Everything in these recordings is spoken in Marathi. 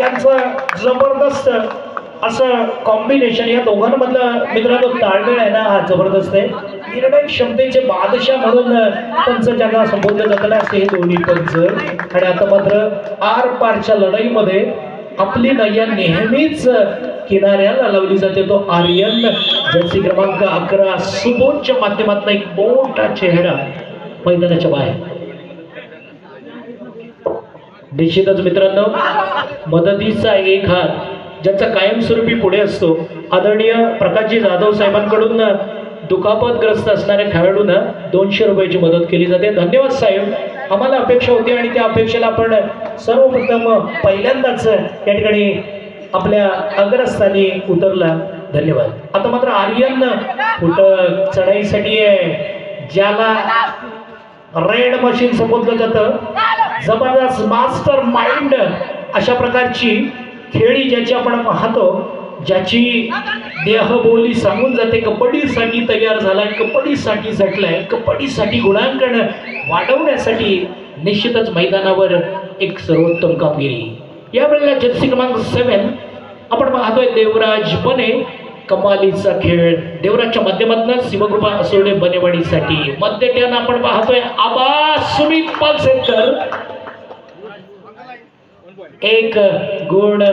यांचं जबरदस्त असं कॉम्बिनेशन या दोघांमधलं मित्रांनो ताळमेळ आहे ना हा जबरदस्त आहे. निर्णय क्षमतेचे बादशाह म्हणून पंच ज्यांना संबोधलं जातं असते हे दोन्ही पंच. आणि आता मात्र आर पारच्या लढाईमध्ये आपली नय्या नेहमीच किनाऱ्याला लावली जाते. तो आर्यन जर्सी क्रमांक अकरा सुबोधच्या माध्यमातला एक मोठा चेहरा मैदानाच्या बाहेर. निश्चितच मित्रांनो मदतीचा एक हात ज्याचा कायमस्वरूपी पुढे असतो आदरणीय प्रकाशजी जाधव साहेबांकडून दुखापतग्रस्त असणाऱ्या खेळाडूंना दोनशे रुपयाची मदत केली जाते. धन्यवाद साहेब. आम्हाला अपेक्षा होती आणि त्या अपेक्षेला आपण सर्वप्रथम पहिल्यांदाच या ठिकाणी आपल्या अग्रस्थानी उतरला. धन्यवाद. आता मात्र आर्यन कुठं चढाईसाठी आहे ज्याला रेड मशीन संबोधलं जातं. जबरदस्त मास्टर माइंड अशा प्रकारची खेळी ज्याची आपण पाहतो ज्याची देहबोली सांगून जाते कबड्डीसाठी तयार झालाय कबड्डीसाठी झटलाय कबड्डीसाठी गुणांकन वाढवण्यासाठी निश्चितच मैदानावर एक सर्वोत्तम कामगिरी. यावेळेला जर्सी क्रमांक सेवन आपण पाहतोय देवराज बने कमालीचा खेळ. देवराजच्या माध्यमातून शिवकृपा असोडे बनेवाडीसाठी. मध्य आपण पाहतोय आबा सुमित पालसेकर एक गुण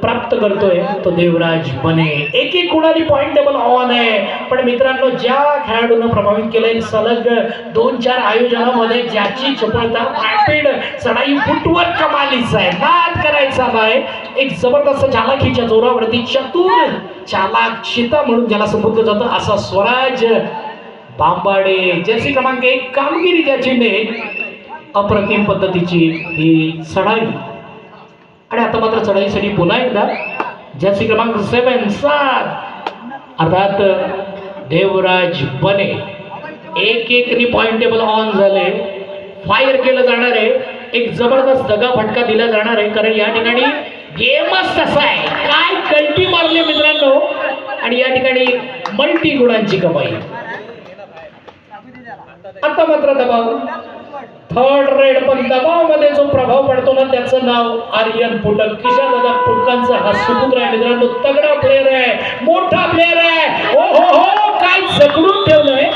प्राप्त करतोय तो देवराज बने. एक एक कुणाली पॉईंट टेबल ऑन आहे. पण मित्रांनो ज्या खेळाडूंना प्रभावित केलंय सलग दोन चार आयोजनामध्ये ज्याची चपळता रॅपिड चढाई फुटवर कमालीच आहे. नाद करायचा नाही एक जबरदस्त चालाखीच्या जोरावरती चतुर चालाक चिता म्हणून ज्याला संबोधलं जातं असा स्वराज बांबाडे. जर्सी क्रमांक एक कामगिरी ज्याची ने अप्रतिम पद्धतीची ही चढाई आणि आता मात्र चढाईसाठी पुन्हा एकदा जर्सी क्रमांक सेवन सात. अर्थात देवराज बने. एक एकनी पॉईंट टेबल ऑन झाले. फायर केलं जाणार आहे. एक जबरदस्त दगा फटका दिला जाणार आहे. कारण या ठिकाणी गेमच तसा आहे. काय कल्टी मारले मित्रांनो. आणि या ठिकाणी मल्टी गुणांची कमाई. आता मात्र दबाव. थर्ड रेड पण दबावामध्ये जो प्रभाव पडतो ना त्याचं नाव आर्यन पुटक. किशा दादा फुटकांचा हा सुपुत्र आहे. मित्रांनो तगडा प्लेअर आहे. मोठा प्लेअर आहे. ओ हो हो काय जकडून ठेवलंय?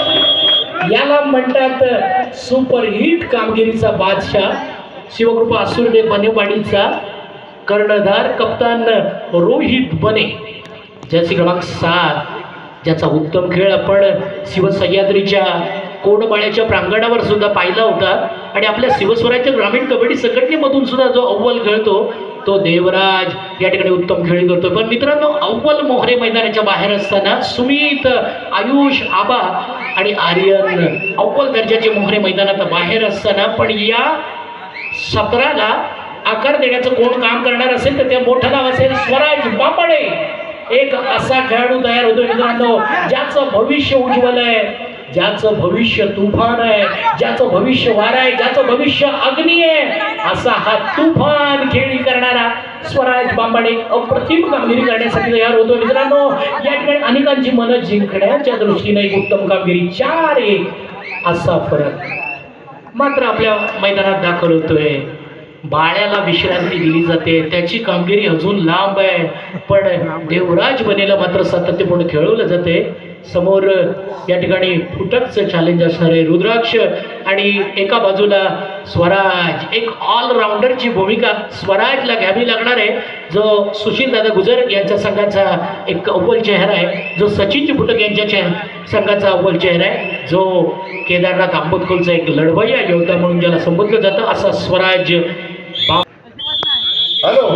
याला म्हणतात सुपर हिट कामगिरीचा बादशाह शिवकृपा आसुर्डे बनेवाडीचा कर्णधार कप्तान रोहित बने. ज्याचे क्रमांक सात ज्याचा उत्तम खेळ आपण शिवसह्याद्रीच्या कोडबाळ्याच्या प्रांगणावर सुद्धा पाहिला होता. आणि आपल्या शिवस्वराज्य ग्रामीण कबड्डी संघटनेमधून सुद्धा जो अव्वल खेळतो तो देवराज या ठिकाणी उत्तम खेळी करतो. पण मित्रांनो अव्वल मोहरे मैदानाच्या बाहेर असताना सुमित आयुष आबा आणि आर्यन अव्वल दर्जाचे मोहरे मैदानात बाहेर असताना पण या सतराला आकार देण्याचं कोण काम करणार असेल तर त्या मोठं नाव असेल स्वराज बापडे एक असा खेळाडू तयार होतो मित्रांनो ज्याचं भविष्य उज्ज्वल आहे. ज्याचं भविष्य तुफान आहे ज्याचं भविष्य वारा आहे ज्याचं भविष्य अग्नी आहे असा हा तुफान खेळी करणारा स्वराज बांबाडे अप्रतिम कामगिरी करण्यासाठी तयार होतो. मित्रांनो या ठिकाणी अनेकांची मनं जिंकण्याच्या दृष्टीने एक उत्तम कामगिरी चार एक असा फरक मात्र आपल्या मैदानात दाखल होतोय. बाळ्याला विश्रांती दिली जाते त्याची कामगिरी अजून लांब आहे. पण देवराज बनेला मात्र सातत्यपूर्ण खेळवलं जाते समोर या ठिकाणी फुटकचं चॅलेंज असणार आहे. रुद्राक्ष आणि एका बाजूला स्वराज. एक ऑलराऊंडरची भूमिका स्वराजला घ्यावी लागणार आहे. जो सुशील दादा गुजर यांच्या संघाचा एक अव्वल चेहरा आहे. जो सचिनजी फुटक यांच्या चेह संघाचा अव्वल चेहरा आहे. जो केदारनाथ आंबोदकोलचा एक लढवय्या योद्धा म्हणून ज्याला संबोधलं जातं असा स्वराज हॅलो.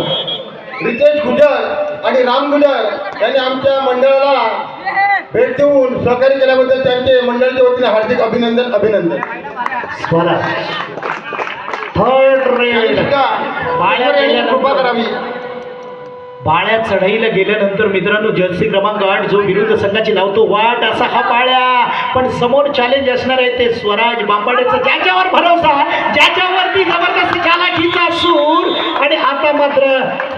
रितेश गुजर आणि राम गुजर यांनी आमच्या मंडळाला भेट देऊन सहकार्य केल्याबद्दल त्यांचे मंडळाच्या वतीने हार्दिक अभिनंदन अभिनंदन. थर्ड रेड कृपा करावी. बाळ्या चढाईला गेल्यानंतर मित्रांनो जर्सी क्रमांक आठ जो विरुद्ध संघाची लावतो वाट असा हा बाळ्या पण समोर चॅलेंज असणार आहे ते स्वराज बांबाडेचं. ज्याच्यावर भरोसा ज्याच्यावरती जबरदस्त चालाखीचा सूर. आणि आता मात्र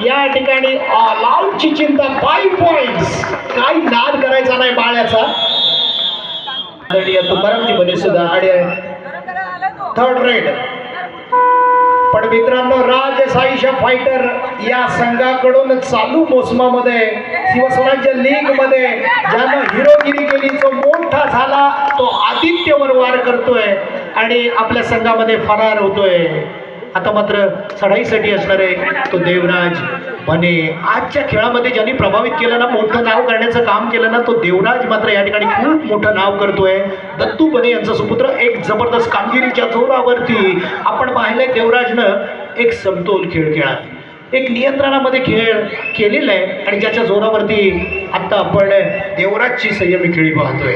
या ठिकाणी ऑल आउटची चिंता फाईव्ह पॉइंट्स काही नाद करायचा नाही बाळ्याचा तुकारामजी बने सुद्धा आणि थर्ड रेड पण मित्रांनो राज राजसाईशा फायटर या संघाकडून चालू मोसमामध्ये शिवस्वराज्य लीगमध्ये ज्यानं हिरोगिरी केली जो मोठा झाला तो आदित्यवर वार करतोय आणि आपल्या संघामध्ये फरार होतोय. आता मात्र चढाईसाठी आहे तो देवराज म्हणे आजच्या खेळामध्ये ज्यांनी प्रभावित केलं ना मोठं नाव करण्याचं काम केलं ना तो देवराज मात्र या ठिकाणी खूप मोठं नाव करतोय. दत्तू बने यांचा सुपुत्र एक जबरदस्त कामगिरीच्या जोरावरती आपण पाहिलंय देवराजनं एक समतोल खेळ खेळा एक नियंत्रणामध्ये खेळ केलेला आहे आणि ज्याच्या जोरावरती आत्ता आपण देवराजची संयमी खेळी पाहतोय.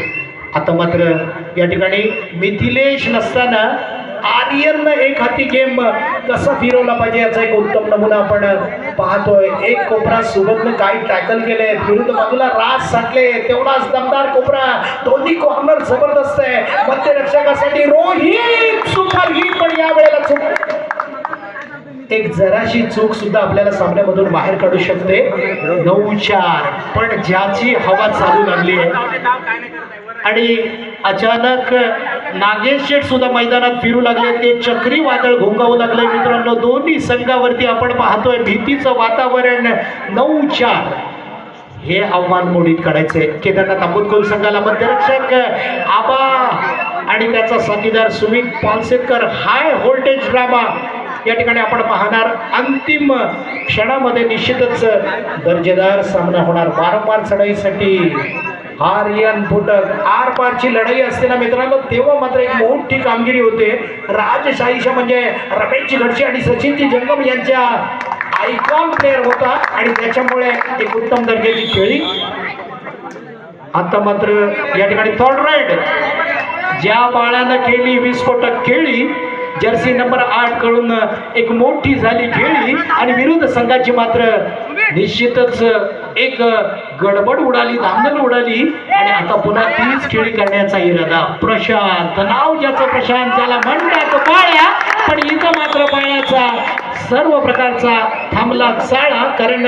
आता मात्र या ठिकाणी मिथिलेश नसताना आर्यननं एक हाती गेम कसा फिरवला पाहिजे याचा एक उत्तम नमुना आपण पाहतोय. एक कोपरा सुबतनं काही टॅकल केले विरुद्ध बाजूला राज साठले तेवढाच दमदार कोपरा. दोन्ही कॉर्नर जबरदस्त आहे. मध्यरक्षकासाठी रोहित सुपर ही पण या वेळेला चूक. एक जराशी चूक सुद्धा आपल्याला सामन्यामधून बाहेर काढू शकते. नऊ चार. पण ज्याची हवा चालू लागली आहे. आणि अचानक नागेश शेठ सुद्धा मैदानात फिरू लागले ते चक्री वादळ घोंगावू लागले मित्रांनो दोन्ही संघावरती आपण पाहतोय भीतीचं वातावरण. नऊ चार. हे आव्हान मोडीत काढायचंय. केदारनाथ अमोदकोल संघाला मध्यरक्षक आबा आणि त्याचा साथीदार Sumit Palsekar high voltage drama. या ठिकाणी आपण पाहणार अंतिम क्षणामध्ये निश्चितच दर्जेदार सामना होणार. वारंवार चढाईसाठी. आर्यन फुटक आर पारची लढाई असते ना मित्रांनो तेव्हा मात्र एक मोठी कामगिरी होते. राजशाहीच्या म्हणजे रमेशची घडची आणि सचिनची जंगम यांच्या आयकॉन प्लेअर होता आणि त्याच्यामुळे एक उत्तम दर्जाची खेळी. आता मात्र या ठिकाणी थर्ड राईड ज्या बाळानं केली विस्फोटक खेळी जर्सी नंबर आठकडून एक मोठी झाली खेळी आणि विरुद्ध संघाची मात्र निश्चितच एक गडबड उडाली धांदल उडाली आणि आता पुन्हा तीच खेळी करण्याचा इरादा. प्रशांत नाव ज्याचं प्रशांत त्याला म्हणतात पाळ्या पण इथं मात्र पाळ्याचा सर्व प्रकारचा थांबला चाळा कारण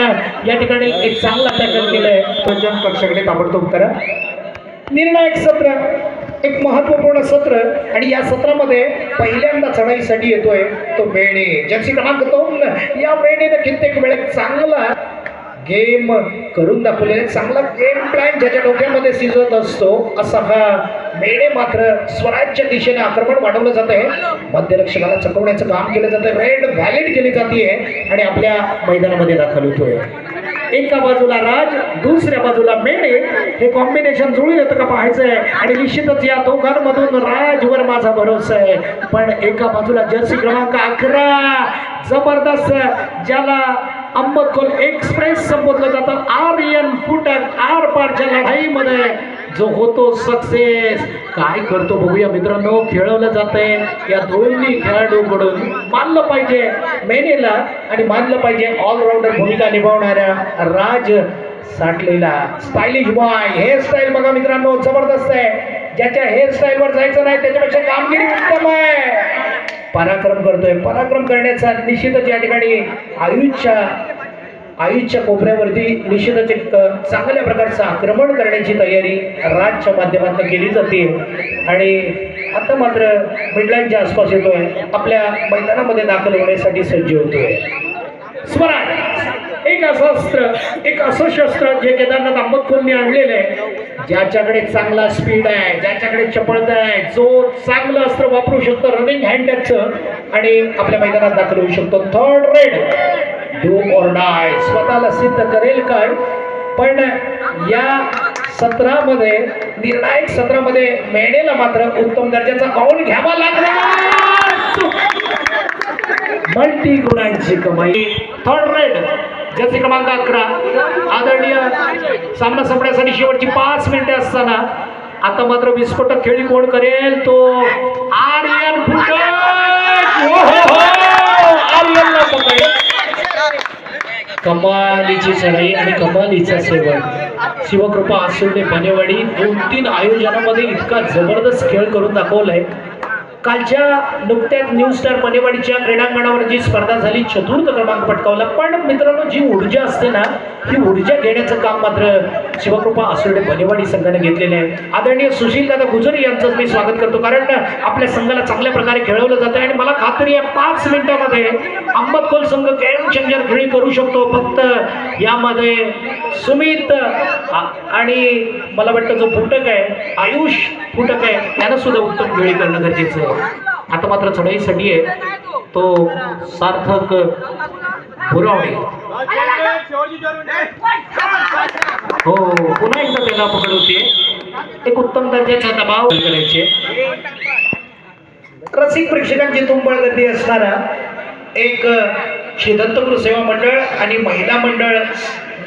या ठिकाणी एक चांगला टॅकल केलाय पंचम पक्षाकडे ताबडतोब करा निर्णायक सत्र एक महत्त्वपूर्ण सत्र आणि या सत्रामध्ये पहिल्यांदा चढाईसाठी येतोय तो मेणे ज्याची क्रमांक दोन. या मेणेनं कित्येक वेळेस चांगला गेम करून दाखवले चांगला गेम प्लॅन ज्याच्या डोक्यामध्ये सिजत असतो असा हा मेडे मात्र स्वराज्य दिशेने आक्रमण वाढवलं जात आहे. मध्यरक्षकाला चकवण्याचं काम केलं जातं रेड व्हॅलिड केली जाते आणि आपल्या मैदानामध्ये दाखल होतोय. एका बाजूला राज दुसऱ्या बाजूला मेडे हे कॉम्बिनेशन जुळून येतं का पाहायचंय आणि निश्चितच या दोघांमधून राजवर माझा भरोसा आहे. पण एका बाजूला जर्सी क्रमांक अकरा जबरदस्त ज्याला अंबतकोल एक्सप्रेस संबोधलं जातं. आर्यन फुटक आर पारच्या लढाईमध्ये जो होतो सक्सेस काय करतो बघूया मित्रांनो खेळवलं जातंय. या दोन्ही खेळाडूकडून मानलं पाहिजे मेनेला आणि मानलं पाहिजे ऑलराऊंडर भूमिका निभावणाऱ्या राज साठलेला स्टायलिश बॉय हेअरस्टाईल बघा मित्रांनो जबरदस्त आहे. ज्याच्या हेअरस्टाईलवर जायचं नाही त्याच्यापेक्षा कामगिरी उत्तम आहे. पराक्रम करतोय. पराक्रम करण्याचा निश्चितच या ठिकाणी आयुष्या आयुषच्या कोपऱ्यावरती निश्चितच एक चांगल्या प्रकारचं आक्रमण करण्याची तयारी राजच्या माध्यमातून केली जाते. आणि आता मात्र मिडलाईनच्या आसपास येतोय. आपल्या मैदानामध्ये दाखल होण्यासाठी सज्ज होतोय. स्मरण एक असं अस्त्र एक असं शस्त्र जे केदारनाथ आंबतकोलनी आणलेलं आहे. ज्याच्याकडे चांगला स्पीड आहे ज्याच्याकडे चपळता आहे जो चांगलं अस्त्र वापरू शकतो रनिंग हँडचं आणि आपल्या मैदानात दाखल होऊ शकतो. Third raid do or die स्वतःला सिद्ध करेल काय? पण या सत्रामध्ये निर्णायक सत्रामध्ये मेणेला मात्र उत्तम दर्जाचा गाऊन घ्यावा लागला. मल्टी गुणांची कमाई. थर्ड रेड जसे क्रमांक अकरा. आदरणीय सामना संपण्यासाठी शेवटची पाच मिनिटे असताना आता मात्र विस्फोटक खेळी कोण करेल तो आर्यन हो, हो, हो! कमालीची चढाई आणि कमालीचा सेवन. शिवकृपा आसुर्डे बनेवाडी दोन तीन आयोजनामध्ये इतका जबरदस्त खेळ करून दाखवलाय. कालच्या नुकत्याच न्यू स्टार बनेवाडीच्या क्रीडांगणावर जी स्पर्धा झाली चतुर्थ क्रमांक पटकावला. पण मित्रांनो जी ऊर्जा असते ना ही ऊर्जा घेण्याचं काम मात्र शिवकृपा असुर्डे बनेवाडी संघाने घेतलेले आहे. आदरणीय सुशील दादा गुजरी यांचं मी स्वागत करतो. कारण आपल्या संघाला चांगल्या प्रकारे खेळवलं जातं आणि मला खात्री आहे पाच मिनिटामध्ये अहमदखोल संघ गेम चेंजर खेळी करू शकतो. फक्त यामध्ये सुमित आणि मला वाटतं जो फुटक आहे आयुष फुटक आहे त्यानं सुद्धा उत्तम खेळी करणं गरजेचं आहे. आता मात्र चढाईसाठी आहे. तो सार्थक पुरवणे. हो पुन्हा एकदा त्याला पकडवते एक उत्तम दर्जाचा दबाव करायचे. रसिक प्रेक्षकांची तुंबळ गर्दी असणारा एक श्री दत्तगुरु सेवा मंडळ आणि महिला मंडळ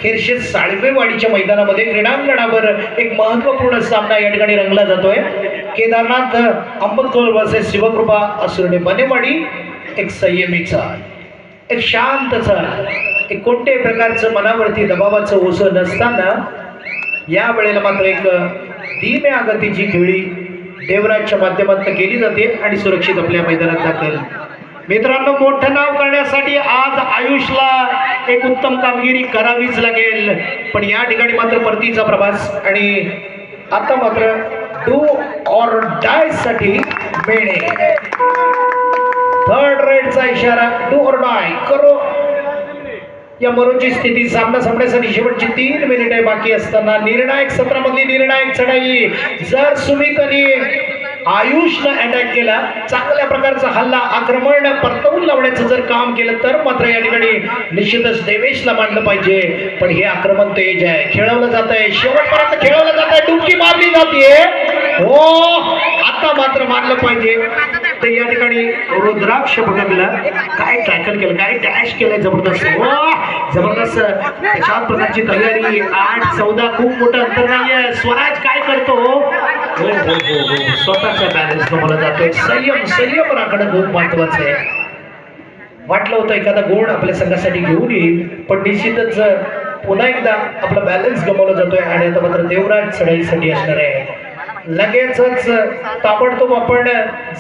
खेरशे साळवेवाडीच्या मैदानामध्ये क्रीडांगणावर एक महत्त्वपूर्ण सामना या ठिकाणी रंगला जातोय. केदारनाथ अंबतकोल वर्सेस शिवकृपा असुरणे बनेवाडी एक संयमी चाल एक शांत चाल एक कोणत्याही प्रकारचं मनावरती दबावाचं ओसं नसताना या वेळेला मात्र एक धीम्या गतीची खेळी देवराजच्या माध्यमातून केली जाते आणि सुरक्षित आपल्या मैदानात दाखल. मित्रांनो मोठं नाव करण्यासाठी आज आयुषला एक उत्तम कामगिरी करावीच लागेल. पण या ठिकाणी मात्र परतीचा प्रवास आणि आता मात्र डू ऑर डायसाठी मिळणे थर्ड रेडचा इशारा डू ऑर डाय करो. या मरूनची स्थिती सामना संपण्यासाठी शेवटची तीन मिनिटे बाकी असताना निर्णायक सत्रामधली निर्णायक चढाई. जर सुमितने आयुषनं अटॅक केला चांगल्या प्रकारचा हल्ला आक्रमण परतवून लावण्याचं जर काम केलं तर मात्र या ठिकाणी निश्चितच देवेशला मानलं पाहिजे. पण हे आक्रमण तेज आहे. खेळवलं जात आहे शेवटपर्यंत खेळवलं जात आहे डुबकी मारली जाते हो आता मात्र मानलं पाहिजे. तर या ठिकाणी रुद्राक्ष भटकला काय टॅकल केलं काय डॅश केलंय जबरदस्त. हो जबरदस्त. छान प्रकारची तयारी. आठ चौदा खूप मोठं अंतर नाहीये. स्वराज काय करतो? हो, हो, हो, स्वतःचा बॅलन्स गमावला जातोय. संयम संयम राखणं खूप महत्वाचं आहे. वाटलं होतं एखादा गुण आपल्या संघासाठी घेऊन येईल पण निश्चितच पुन्हा एकदा आपला बॅलन्स गमावला जातोय. आणि आता मात्र देवराज चढाईसाठी असणार आहे. लगेचच ताबडतोब आपण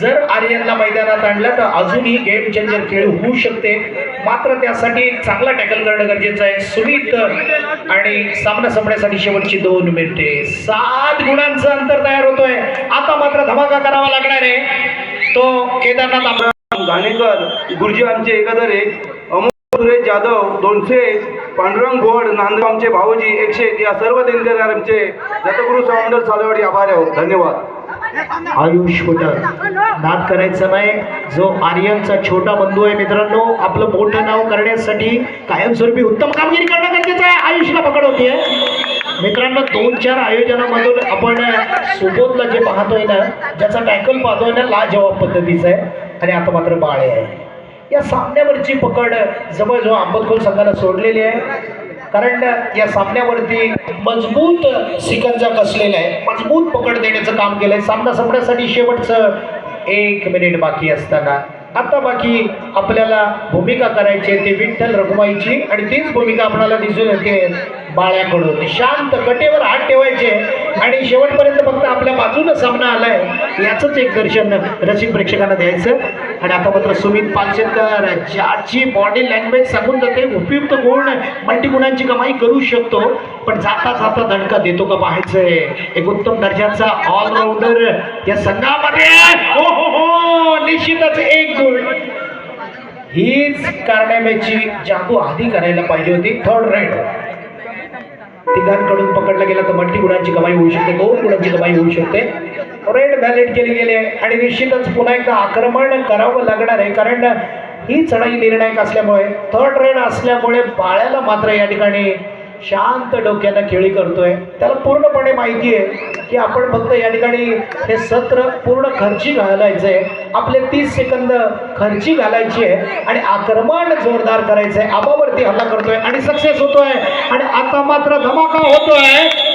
जर आर्यनला मैदानात आणलं तर अजूनही गेम चेंजर खेळ होऊ शकते. मात्र त्यासाठी चांगला टॅकल करणं गरजेचं आहे. सुमित आणि सामना संपण्यासाठी शेवटची दोन मिनिटे. सात गुणांचं अंतर तयार होतोय. आता मात्र धमाका करावा लागणार आहे. तो केदारनाथ घाणेकर गुरुजी आमचे एकादर एक सुरेश जाधव दोनशे पांडुरंग भोड नांदगावचे भाऊजी एकशे एक या सर्व दिनकरांचे आमचे दत्तगुरु मंडळ चालवाडी आभार आहोत. धन्यवाद. आयुष कुठं नाद करायचं नाही. जो आर्यनचा छोटा बंधू आहे मित्रांनो आपलं मोठं नाव करण्यासाठी कायमस्वरूपी उत्तम कामगिरी करणं गरजेचं आहे. आयुषला पकड होतीये मित्रांनो दोन चार आयोजनामधून आपण सुबोधला जे पाहतोय ना ज्याचा टॅकल पाहतोय ना लाजवाब पद्धतीचा आहे. आणि आता मात्र बाळे आहे. या सामन्यावरची पकड जवळजवळ आंबतखोल संघाला सोडलेली आहे. कारण या सामन्यावरती मजबूत सिकंजा कसलेला आहे. मजबूत पकड देण्याचं काम केलंय. सामना संपण्यासाठी शेवटचं एक मिनिट बाकी असताना. आता बाकी आपल्याला भूमिका करायची आहे ती विठ्ठल रघुमाईची आणि तीच भूमिका आपल्याला दिसून येते. बाळ्याकडून. शांत कटेवर हात ठेवायचे आणि शेवटपर्यंत फक्त आपल्या बाजूनं सामना आलाय. याचंच एक दर्शन रसिक प्रेक्षकांना द्यायचं. आणि आता मात्र सुमित पालशेकर ज्याची बॉडी लँग्वेज सांगून जाते उपयुक्त गुण मल्टीगुणांची कमाई करू शकतो. पण जाता जाता दणका देतो का पाहायचंय. एक उत्तम दर्जाचा ऑलराऊंडर या संघामध्ये. हो हो हो निश्चितच एक गुण. हीच कारण्याची जादू आधी करायला पाहिजे होती. थर्ड राईट तिघांकडून पकडला गेला तर मल्टी गुणांची कमाई होऊ शकते दोन गुणांची कमाई होऊ शकते. रेड व्हॅलेट केली गेली आहे. आणि निश्चितच पुन्हा एकदा आक्रमण करावं लागणार आहे कारण ही चढाई निर्णायक असल्यामुळे थर्ड रेड असल्यामुळे बाळ्याला मात्र या ठिकाणी शांत डोक्यानं खेळी करतोय. त्याला पूर्णपणे माहिती आहे की आपण फक्त या ठिकाणी हे सत्र पूर्ण खर्ची घालायचं आहे आपले तीस सेकंद खर्ची घालायची आहे आणि आक्रमण जोरदार करायचं आहे आबावरती हल्ला करतोय आणि सक्सेस होतोय. आणि आता मात्र धमाका होतोय.